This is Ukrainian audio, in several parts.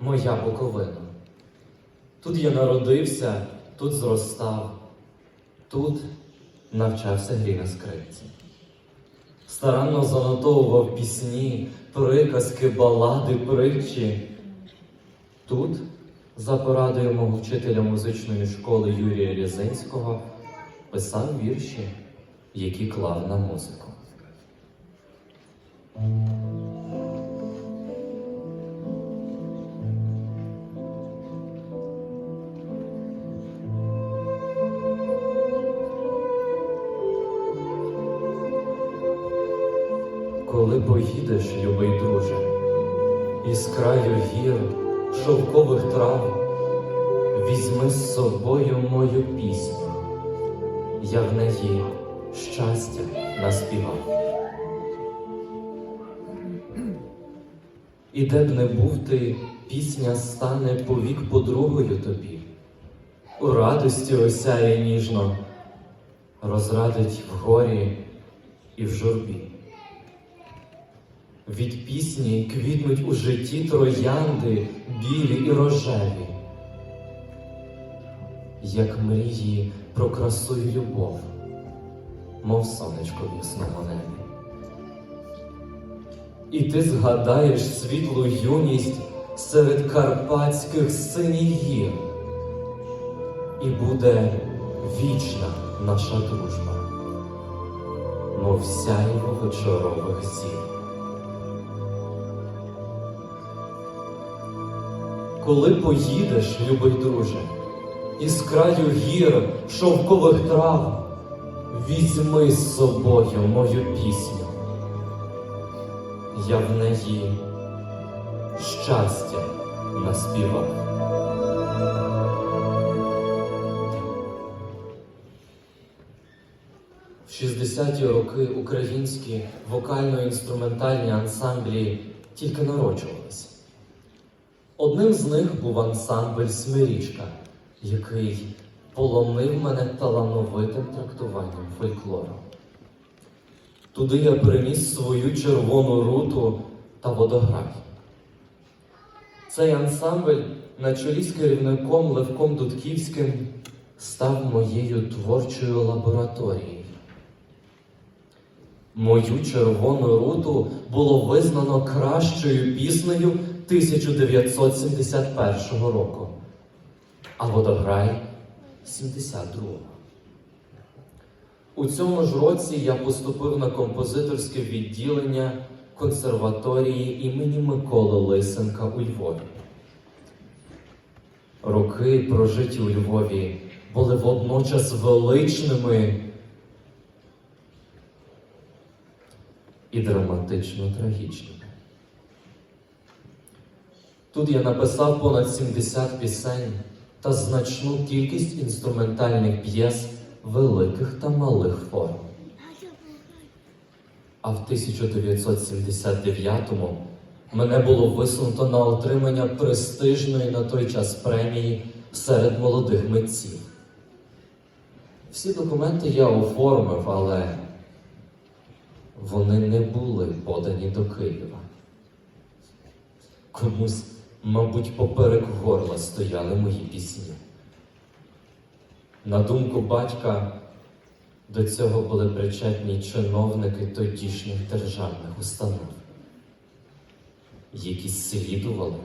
моя Буковина. Тут я народився, тут зростав, тут навчався грі на скрипці. Старанно занотовував пісні, приказки, балади, притчі. Тут, за порадою мого вчителя музичної школи Юрія Рязинського, писав вірші, які клав на музику. Коли поїдеш, любий друже, із краю гір, шовкових трав, візьми з собою мою пісню, я в неї щастя наспівав. І де б не був ти, пісня стане повік подругою тобі, у радості осяє ніжно, розрадить в горі і в журбі. Від пісні квітнуть у житті троянди, білі і рожеві, як мрії про красу й любов, мов сонечко в ясному. І ти згадаєш світлу юність серед карпатських синіх гір, і буде вічна наша дружба, мов сяйво вечорових зір. Коли поїдеш, любий друже, із краю гір, шовкових трав, візьми з собою мою пісню. Я в неї щастя наспівав. В 60-ті роки українські вокально-інструментальні ансамблі тільки народжувалися. Одним з них був ансамбль Смирічка, який полонив мене талановитим трактуванням фольклору. Туди я приніс свою червону руту та водограй. Цей ансамбль на чолі з керівником Левком Дудківським став моєю творчою лабораторією. Мою червону руту було визнано кращою піснею 1971 року, а водограй 72-го. У цьому ж році я поступив на композиторське відділення консерваторії імені Миколи Лисенка у Львові. Роки, прожиті у Львові, були водночас величними і драматично трагічними. Тут я написав понад 70 пісень та значну кількість інструментальних п'єс великих та малих форм. А в 1979-му мене було висунуто на отримання престижної на той час премії серед молодих митців. Всі документи я оформив, але вони не були подані до Києва. Комусь, мабуть, поперек горла стояли мої пісні. На думку батька, до цього були причетні чиновники тодішніх державних установ, які слідували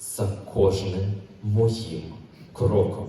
за кожним моїм кроком.